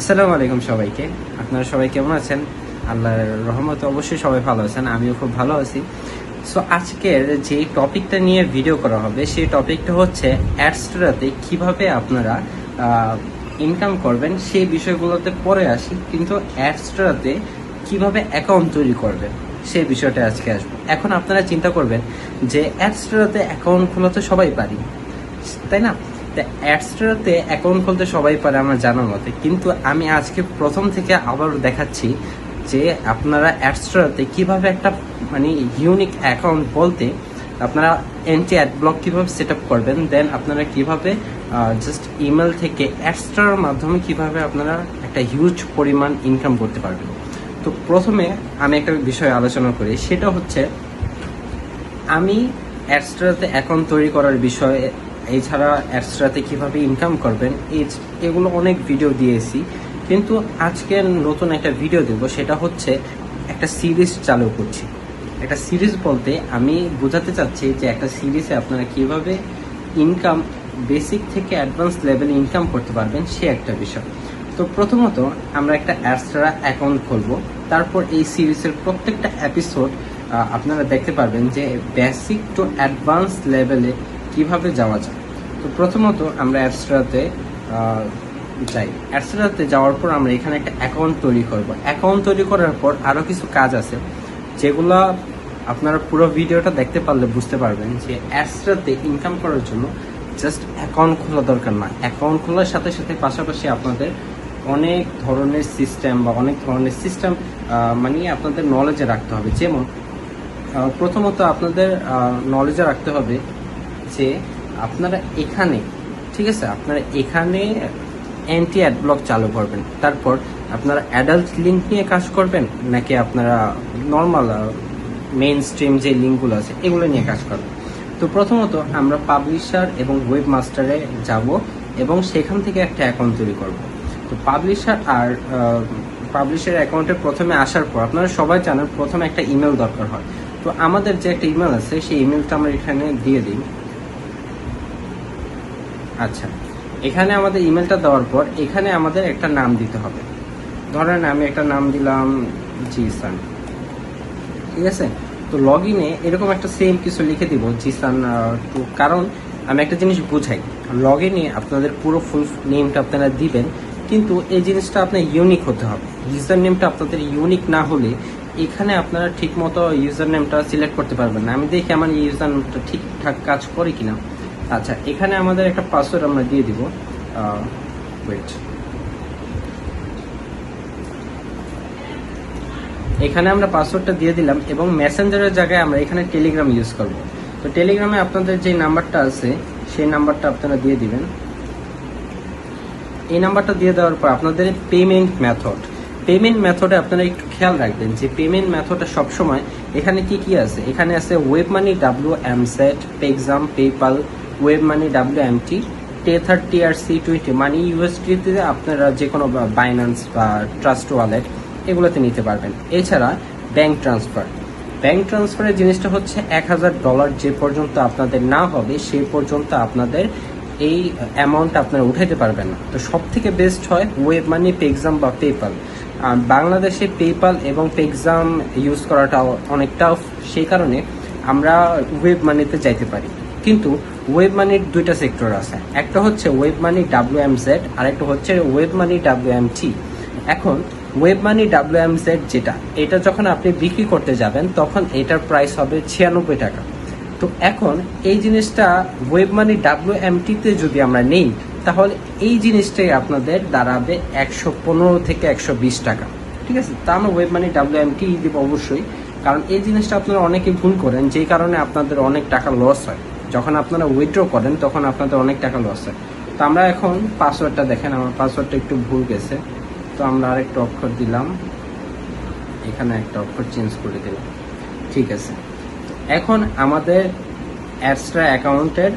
আসসালামু আলাইকুম সবাইকে। আপনারা সবাই কেমন আছেন? আল্লাহর রহমতে অবশ্যই সবাই ভালো আছেন, আমিও খুব ভালো আছি। সো আজকের যে টপিকটা নিয়ে ভিডিও করা হবে, সেই টপিকটা হচ্ছে অ্যাডস্টোরাতে কীভাবে আপনারা ইনকাম করবেন, সেই বিষয়গুলোতে পরে আসি। কিন্তু অ্যাডস্টোরাতে কীভাবে অ্যাকাউন্ট তৈরি করবেন, সেই বিষয়টা আজকে আসব। এখন আপনারা চিন্তা করবেন যে অ্যাডস্টোরাতে অ্যাকাউন্ট খোলা তো সবাই পারি, তাই না? অ্যাডস্টারতে অ্যাকাউন্ট খুলতে সবাই পারে আমার জানার মতে। কিন্তু আমি আজকে প্রথম থেকে আবার দেখাচ্ছি যে আপনারা অ্যাডস্টারতে কীভাবে একটা মানে ইউনিক অ্যাকাউন্ট বলতে আপনারা এন্টি অ্যাড ব্লক কীভাবে সেট আপ করবেন দেন আপনারা কীভাবে জাস্ট ইমেল থেকে অ্যাডস্টার মাধ্যমে কীভাবে আপনারা একটা হিউজ পরিমাণ ইনকাম করতে পারবেন। তো প্রথমে আমি একটা বিষয় আলোচনা করি, সেটা হচ্ছে আমি অ্যাডস্ট্রাতে অ্যাকাউন্ট তৈরি করার বিষয়ে এছাড়া অ্যাডস্ট্রাতে কীভাবে ইনকাম করবেন এগুলো অনেক ভিডিও দিয়েছি। কিন্তু আজকে নতুন একটা ভিডিও দেব, সেটা হচ্ছে একটা সিরিজ চালু করছি। একটা সিরিজ বলতে আমি বোঝাতে চাচ্ছি যে একটা সিরিজে আপনারা কীভাবে ইনকাম বেসিক থেকে অ্যাডভান্স লেভেলে ইনকাম করতে পারবেন, সে একটা বিষয়। তো প্রথমত আমরা একটা অ্যাডস্ট্রা অ্যাকাউন্ট খুলবো। তারপর এই সিরিজের প্রত্যেকটা এপিসোড আপনারা দেখতে পারবেন যে বেসিক টু অ্যাডভান্স লেভেলে কীভাবে যাওয়া যায়? তো প্রথমত আমরা অ্যাডস্ট্রাতে যাই। অ্যাডস্ট্রাতে যাওয়ার পর আমরা এখানে একটা অ্যাকাউন্ট তৈরি করব। অ্যাকাউন্ট তৈরি করার পর আরও কিছু কাজ আছে, যেগুলো আপনারা পুরো ভিডিওটা দেখতে পারলে বুঝতে পারবেন যে অ্যাডস্ট্রাতে ইনকাম করার জন্য জাস্ট অ্যাকাউন্ট খোলা দরকার না। অ্যাকাউন্ট খোলার সাথে সাথে পাশাপাশি আপনাদের অনেক ধরনের সিস্টেম বা অনেক ধরনের সিস্টেম মানে আপনাদের নলেজে রাখতে হবে। যেমন প্রথমত আপনাদের নলেজে রাখতে হবে যে আপনারা এখানে, ঠিক আছে, আপনারা এখানে অ্যান্টি অ্যাড ব্লক চালু করবেন। তারপর আপনারা অ্যাডাল্ট লিঙ্ক নিয়ে কাজ করবেন, নাকি আপনারা নর্মাল মেইন স্ট্রিম যে লিঙ্কগুলো আছে, এগুলো নিয়ে কাজ করবেন। তো প্রথমত আমরা পাবলিশার এবং ওয়েব মাস্টারে যাব এবং সেখান থেকে একটা অ্যাকাউন্ট তৈরি করব। তো পাবলিশার আর পাবলিশার অ্যাকাউন্টে প্রথমে আসার পর, আপনারা সবাই জানেন প্রথমে একটা ইমেল দরকার হয়। তো আমাদের যে একটা ইমেল আছে, সেই ইমেলটা আমরা এখানে দিয়ে দিই। আচ্ছা। এখানে আমাদের ইমেলটা দেওয়ার পর এখানে আমাদের একটা নাম দিতে হবে। ধরেন আমি একটা নাম দিলাম জিসান। ঠিক আছে? তো লগ ইনে এরকম একটা সেম কিছু লিখে দিব জিসান টু কারণ আমি একটা জিনিস বুঝাই। লগ ইনে আপনাদের পুরো ফুল নেমটা আপনারা দিবেন, কিন্তু এই জিনিসটা আপনার ইউনিক হতে হবে। ইউজার নেমটা আপনাদের ইউনিক না হলে এখানে আপনারা ঠিক মতো ইউজার নেমটা সিলেক্ট করতে পারবেন না। আমি দেখি আমার ইউজার নেমটা ঠিকঠাক কাজ করে কিনা। আচ্ছা এখানে আমাদের একটা পাসওয়ার্ড আমরা দিয়ে দিব ওয়েট এখানে আমরা পাসওয়ার্ডটা দিয়ে দিলাম এবং মেসেঞ্জারের জায়গায় আমরা এখানে টেলিগ্রাম ইউজ করব। তো টেলিগ্রামে আপনাদের যে নাম্বারটা আছে, সেই নাম্বারটা আপনারা দিয়ে দিবেন। এই নাম্বারটা দিয়ে দেওয়ার পর আপনাদের পেমেন্ট মেথড পেমেন্ট মেথডে আপনারা একটু খেয়াল রাখবেন যে পেমেন্ট মেথডটা সবসময় এখানে কি কি আছে? এখানে আছে ওয়েব মানি ডাব্লিউ এম সেট পেক্সাম PayPal web money W M T tether TRC twenty মানে ইউএসডিতে আপনারা যে কোনো বাইন্যান্স বা ট্রাস্ট ওয়ালেট এগুলোতে নিতে পারবেন। এছাড়া ব্যাংক ট্রান্সফার ব্যাংক ট্রান্সফারের জিনিসটা হচ্ছে এক হাজার ডলার যে পর্যন্ত আপনাদের না হবে, সেই পর্যন্ত আপনাদের এই অ্যামাউন্ট আপনারা উঠাইতে পারবেন না। তো সব থেকে বেস্ট হয় ওয়েব মানি পেক্সাম বা পেপাল বাংলাদেশে পেপাল এবং পেক্সাম ইউজ করাটা অনেক টাফ সেই কারণে আমরা ওয়েব মানিতে যাইতে পারি। কিন্তু ওয়েব মানির দুইটা সেক্টর আছে। একটা হচ্ছে web money W M Z আর একটা হচ্ছে web money W M T এখন web money W M Z যেটা, এটা যখন আপনি বিক্রি করতে যাবেন, তখন এটার প্রাইস হবে ছিয়ানব্বই টাকা। তো এখন এই জিনিসটা ওয়েব মানি ডাব্লিউ এম টিতে যদি আমরা নেই, তাহলে এই জিনিসটাই আপনাদের দাঁড়াবে একশো পনেরো থেকে একশো বিশ টাকা। ঠিক আছে? তা আমরা web money W M T দিব অবশ্যই। কারণ এই জিনিসটা আপনারা অনেকে ভুল করেন, যেই কারণে আপনাদের অনেক টাকা লস হয়। যখন আপনারা উইথড্র করেন, তখন আপনাদের অনেক টাকা লস হয়। তো আমরা এখন পাসওয়ার্ডটা দেখেন, আমার পাসওয়ার্ডটা একটু ভুল গেছে। তো আমরা আরেকটা অক্ষর দিলাম। এখানে একটা অক্ষর চেঞ্জ করে দিলাম। ঠিক আছে। এখন আমাদের অ্যাডস্ট্রা অ্যাকাউন্টের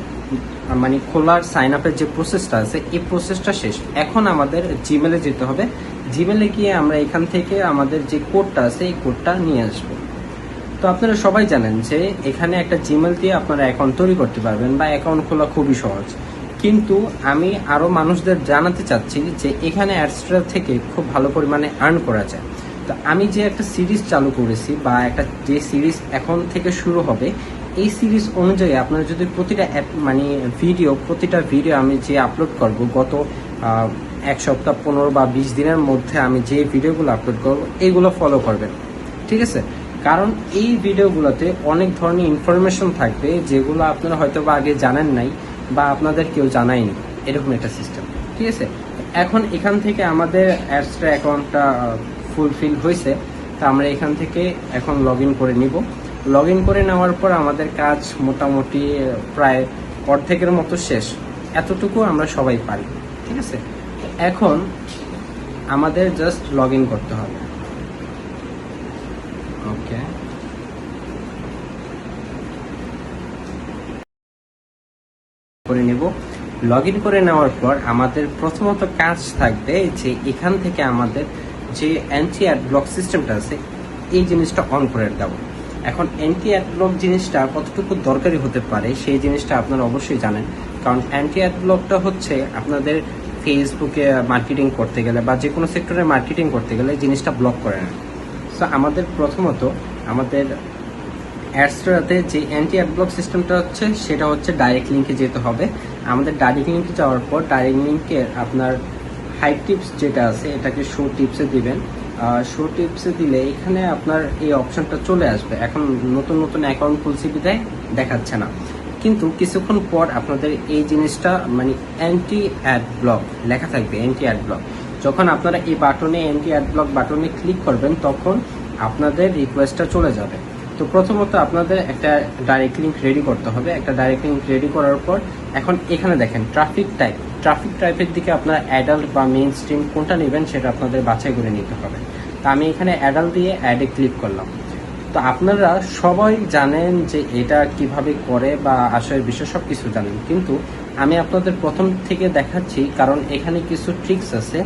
মানে খোলার সাইন আপের যে প্রসেসটা আছে, এই প্রসেসটা শেষ। এখন আমাদের জিমেলে যেতে হবে। জিমেলে গিয়ে আমরা এখান থেকে আমাদের যে কোডটা আছে, এই কোডটা নিয়ে আসব। তো আপনারা সবাই জানেন যে এখানে একটা জিমেল দিয়ে আপনারা অ্যাকাউন্ট তৈরি করতে পারবেন বা অ্যাকাউন্ট খোলা খুবই সহজ। কিন্তু আমি আরও মানুষদের জানাতে চাচ্ছি যে এখানে অ্যাডস্ট্রা থেকে খুব ভালো পরিমাণে আর্ন করা যায়। তো আমি যে একটা সিরিজ চালু করেছি বা একটা যে সিরিজ এখন থেকে শুরু হবে, এই সিরিজ অনুযায়ী আপনারা যদি প্রতিটা অ্যাপ মানে ভিডিও প্রতিটা ভিডিও আমি যে আপলোড করব গত এক সপ্তাহ পনেরো বা বিশ দিনের মধ্যে আমি যে ভিডিওগুলো আপলোড করব এইগুলো ফলো করবেন। ঠিক আছে? কারণ এই ভিডিওগুলোতে অনেক ধরনের ইনফরমেশন থাকবে যেগুলো আপনারা হয়তো বা আগে জানেন নাই বা আপনাদের কেউ জানায়নি, এরকম একটা সিস্টেম ঠিক আছে? এখন এখান থেকে আমাদের অ্যাডসটা অ্যাকাউন্টটা ফুলফিল হয়েছে, তা আমরা এখান থেকে এখন লগ করে নিব। লগ করে নেওয়ার পর আমাদের কাজ মোটামুটি প্রায় অর্ধেকের মতো শেষ। এতটুকু আমরা সবাই পারি, ঠিক আছে? এখন আমাদের জাস্ট লগ করতে হবে ওকে নেব লগ ইন করে নেওয়ার পর আমাদের প্রথমত কাজ থাকবে যে এখান থেকে আমাদের যে অ্যান্টি অ্যাডব্লক সিস্টেমটা আছে, এই জিনিসটা অন করে দেবো। এখন অ্যান্টি অ্যাডব্লক জিনিসটা কতটুকু দরকারি হতে পারে সেই জিনিসটা আপনারা অবশ্যই জানেন। কারণ অ্যান্টি অ্যাডব্লকটা হচ্ছে আপনাদের ফেসবুকে মার্কেটিং করতে গেলে বা যে কোনো সেক্টরে মার্কেটিং করতে গেলে জিনিসটা ব্লক করে না। সো আমাদের প্রথমত আমাদের অ্যাডস্টারাতে যে অ্যান্টি অ্যাডব্লক সিস্টেমটা হচ্ছে, সেটা হচ্ছে ডাইরেক্ট লিঙ্কে যেতে হবে। আমাদের ডাইরেক্ট লিঙ্কে যাওয়ার পর ডাইরেক্ট লিঙ্কে আপনার হাই টিপস যেটা আছে, এটাকে শো টিপসে দিবেন। শো টিপসে দিলে এখানে আপনার এই অপশনটা চলে আসবে। এখন নতুন নতুন অ্যাকাউন্ট খুলছি বিদায় দেখাচ্ছে না। কিন্তু কিছুক্ষণ পর আপনাদের এই জিনিসটা মানে অ্যান্টি অ্যাড ব্লক লেখা থাকবে অ্যান্টি অ্যাড ব্লক যখন আপনারা এই বাটনে অ্যান্টি অ্যাড ব্লক বাটনে ক্লিক করবেন, তখন আপনাদের রিকোয়েস্টটা চলে যাবে। তো প্রথমত আপনাদের একটা ডাইরেক্ট লিঙ্ক রেডি করতে হবে। একটা ডাইরেক্ট লিঙ্ক রেডি করার পর এখন এখানে দেখেন ট্রাফিক টাইপ ট্রাফিক টাইপের দিকে আপনারা অ্যাডাল্ট বা মেন স্ট্রিম কোনটা নেবেন সেটা আপনাদের বাছাই করে নিতে হবে। তো আমি এখানে অ্যাডাল্ট দিয়ে অ্যাডে ক্লিক করলাম। তো আপনারা সবাই জানেন যে এটা কীভাবে করে বা আসলে বিষয় সব কিছু জানেন। কিন্তু আমি আপনাদের প্রথম থেকে দেখাচ্ছি কারণ এখানে কিছু ট্রিক্স আছে।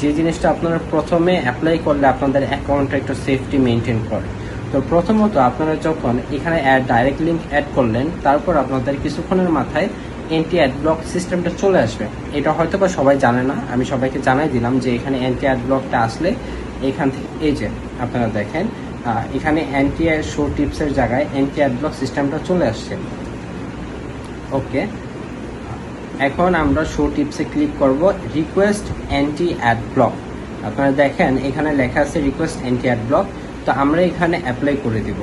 যে জিনিসটা আপনারা প্রথমে অ্যাপ্লাই করলে আপনাদের অ্যাকাউন্টটা একটু সেফটি মেনটেন করে। তো প্রথমত আপনারা যখন এখানে অ্যাড ডাইরেক্ট লিঙ্ক অ্যাড করলেন, তারপর আপনাদের কিছুক্ষণের মাথায় এন্টি অ্যাড ব্লক সিস্টেমটা চলে আসবে। এটা হয়তো বা সবাই জানে না, আমি সবাইকে জানাই দিলাম যে এখানে অ্যান্টি অ্যাড ব্লকটা আসলে এখান থেকে এই যে আপনারা দেখেন এখানে অ্যান্টি শো টিপসের জায়গায় অ্যান্টি অ্যাড ব্লক সিস্টেমটা চলে আসছে। ওকে, এখন আমরা শো টিপসে ক্লিক করব রিকোয়েস্ট অ্যান্টি অ্যাড ব্লক আপনারা দেখেন এখানে লেখা আছে রিকোয়েস্ট অ্যান্টি অ্যাড ব্লক তো আমরা এখানে অ্যাপ্লাই করে দেব।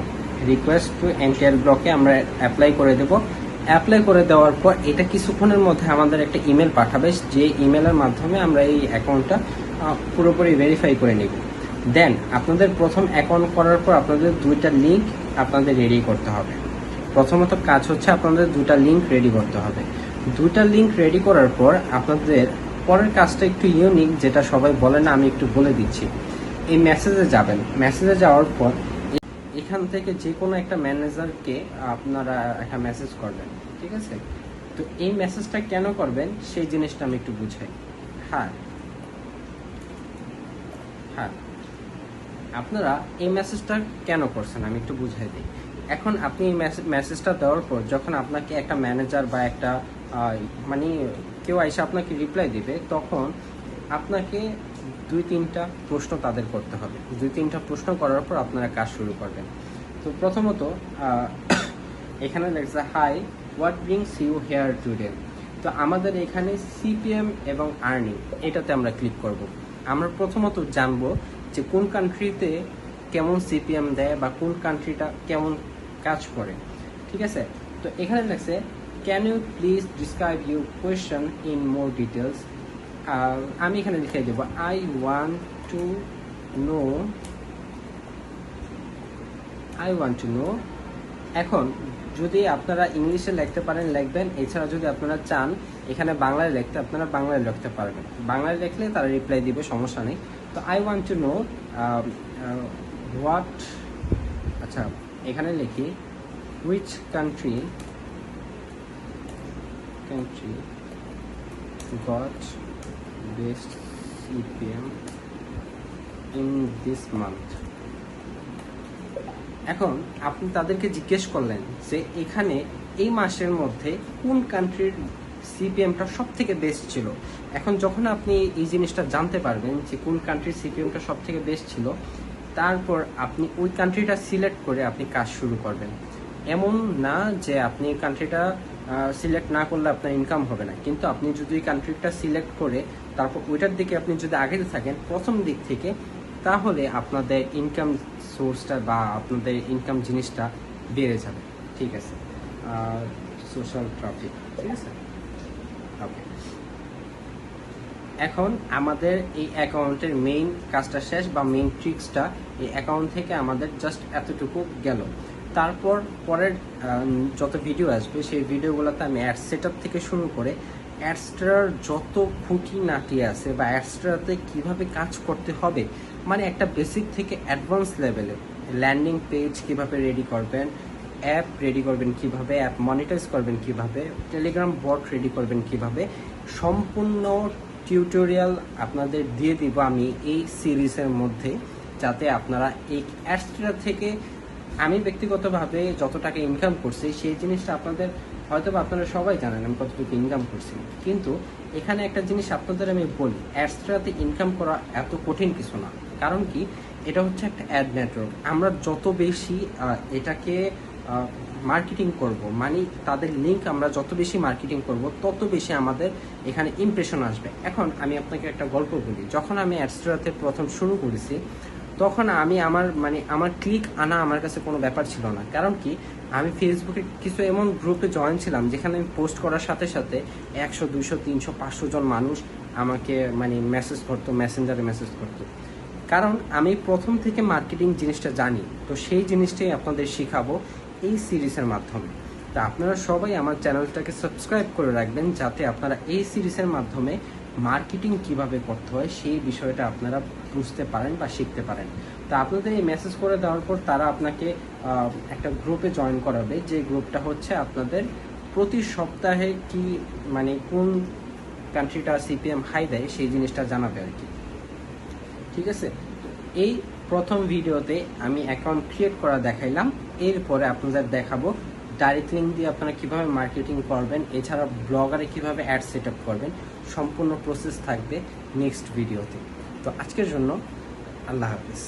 রিকোয়েস্ট টু অ্যাড ব্লকে আমরা অ্যাপ্লাই করে দেব। অ্যাপ্লাই করে দেওয়ার পর এটা কিছুক্ষণের মধ্যে আমাদের একটা ইমেল পাঠাবে, যে ইমেলের মাধ্যমে আমরা এই অ্যাকাউন্টটা পুরোপুরি ভেরিফাই করে নিব। দেন আপনাদের প্রথম অ্যাকাউন্ট করার পর আপনাদের দুইটা লিঙ্ক আপনাদের রেডি করতে হবে। প্রথমত কাজ হচ্ছে আপনাদের দুটা লিঙ্ক রেডি করতে হবে। দুটা লিঙ্ক রেডি করার পর আপনাদের পরের কাজটা একটু ইউনিক যেটা সবাই বলে না, আমি একটু বলে দিচ্ছি। এই মেসেজে যাবেন। মেসেজে যাওয়ার পর এখান থেকে যে কোনো একটা ম্যানেজারকে আপনারা একটা মেসেজ করবেন, ঠিক আছে? তো এই মেসেজটা কেন করবেন, সেই জিনিসটা আমি একটু বুঝাই। হ্যাঁ। হ্যাঁ। আপনারা এই মেসেজটা কেন করছেন, আমি একটু বুঝাই দিই। এখন আপনি এই মেসেজটা দেওয়ার পর যখন আপনাকে একটা ম্যানেজার বা একটা মানে কেউ এসে আপনাকে রিপ্লাই দিবে, তখন আপনাকে দুই তিনটা প্রশ্ন তাদের করতে হবে। দুই তিনটা প্রশ্ন করার পর আপনারা কাজ শুরু করবেন। তো প্রথমত এখানে লেখছে hi what brings you here today তো আমাদের এখানে সিপিএম এবং আর্নিং এটাতে আমরা ক্লিক করব। আমরা প্রথমত জানব যে কোন কান্ট্রিতে কেমন সিপিএম দেয় বা কোন কান্ট্রিটা কেমন কাজ করে। ঠিক আছে? তো এখানে লেখছে can you please describe you question in more details আমি এখানে লিখে দেবো I want to know I want to know এখন যদি আপনারা ইংলিশে লিখতে পারেন, লিখবেন। এছাড়া যদি আপনারা চান, এখানে বাংলায় লিখতে, আপনারা বাংলায় লিখতে পারবেন। বাংলায় লিখলে তারা রিপ্লাই দিবে, সমস্যা নেই। তো I want to know what আচ্ছা এখানে লিখি which country country got best CPM in this month এখন আপনি তাদেরকে জিজ্ঞেস করলেন যে এখানে এই মাসের মধ্যে কোন কান্ট্রির সিপিএমটা সব থেকে বেস্ট ছিল? এখন যখন আপনি এই জিনিসটা জানতে পারবেন যে কোন কান্ট্রির সিপিএমটা সব থেকে বেস্ট ছিল, তারপর আপনি ওই কান্ট্রিটা সিলেক্ট করে আপনি কাজ শুরু করবেন। এমন না যে আপনি কান্ট্রিটা সিলেক্ট না করলে আপনার ইনকাম হবে না। কিন্তু আপনি যদি কান্ট্রিটা সিলেক্ট করে তারপর ওইটার দিকে আপনি যদি আগেতে থাকেন প্রথম দিক থেকে, তাহলে আপনাদের ইনকাম সোর্সটা বা আপনাদের ইনকাম জিনিসটা বেড়ে যাবে। ঠিক আছে? সোশ্যাল ট্রাফিক ঠিক আছে? এখন আমাদের এই অ্যাকাউন্টের মেইন কাজটা শেষ বা মেইন ট্রিক্সটা এই অ্যাকাউন্ট থেকে আমাদের জাস্ট এতটুকু গেল। তারপর পরের যত ভিডিও আসবে, সেই ভিডিওগুলোতে আমি অ্যাড সেট থেকে শুরু করে অ্যাডস্টার যত খুঁটিনাটি আছে বা অ্যাডস্টারতে কীভাবে কাজ করতে হবে মানে একটা বেসিক থেকে অ্যাডভান্স লেভেলে ল্যান্ডিং পেজ কীভাবে রেডি করবেন অ্যাপ রেডি করবেন কীভাবে অ্যাপ মনিটাইজ করবেন কীভাবে টেলিগ্রাম বট রেডি করবেন কীভাবে, সম্পূর্ণ টিউটোরিয়াল আপনাদের দিয়ে দিব আমি এই সিরিজের মধ্যে, যাতে আপনারা এই অ্যাডসটা থেকে আমি ব্যক্তিগতভাবে যত টাকা ইনকাম করছি, সেই জিনিসটা আপনাদের হয়তো বা আপনারা সবাই জানেন আমি কতটুকু ইনকাম করছি। কিন্তু এখানে একটা জিনিস আপনাদের আমি বলি অ্যাডসটাতে ইনকাম করা এত কঠিন কিছু না। কারণ কি? এটা হচ্ছে একটা অ্যাড নেটওয়ার্ক আমরা যত বেশি এটাকে মার্কেটিং করব মানে তাদের লিঙ্ক আমরা যত বেশি মার্কেটিং করব, তত বেশি আমাদের এখানে ইমপ্রেশন আসবে। এখন আমি আপনাকে একটা গল্প বলি। যখন আমি অ্যাডস্ট্রাতে প্রথম শুরু করেছি তখন আমি আমার মানে আমার ক্লিক আনা আমার কাছে কোনো ব্যাপার ছিল না। কারণ কি? আমি ফেসবুকে কিছু এমন গ্রুপে জয়েন ছিলাম, যেখানে আমি পোস্ট করার সাথে সাথে একশো, দুইশো, তিনশো, পাঁচশো জন মানুষ আমাকে মানে মেসেজ করতো মেসেঞ্জারে মেসেজ করতো। কারণ আমি প্রথম থেকে মার্কেটিং জিনিসটা জানি, তো সেই জিনিসটাই আপনাদের শেখাবো এই সিরিজের মাধ্যমে। তা আপনারা সবাই আমার চ্যানেলটাকে সাবস্ক্রাইব করে রাখবেন, যাতে আপনারা এই সিরিজের মাধ্যমে মার্কেটিং কীভাবে করতে হয় সেই বিষয়টা আপনারা বুঝতে পারেন বা শিখতে পারেন। তা আপনাদের এই মেসেজ করে দেওয়ার পর তারা আপনাকে একটা গ্রুপে জয়েন করাবে। যে গ্রুপটা হচ্ছে আপনাদের প্রতি সপ্তাহে কি মানে কোন কান্ট্রিটা সিপিএম হাই দেয় সেই জিনিসটা জানাবে আর কি। ঠিক আছে? এই প্রথম ভিডিওতে আমি অ্যাকাউন্ট ক্রিয়েট করা দেখাইলাম। এরপরে আপনাদের দেখাবো ডাইরেক্ট লিঙ্ক দিয়ে আপনারা কীভাবে মার্কেটিং করবেন। এছাড়া ব্লগারে কীভাবে অ্যাড সেট আপ করবেন। সম্পূর্ণ প্রসেস থাকবে নেক্সট ভিডিওতে তো আজকের জন্য আল্লাহ হাফিজ।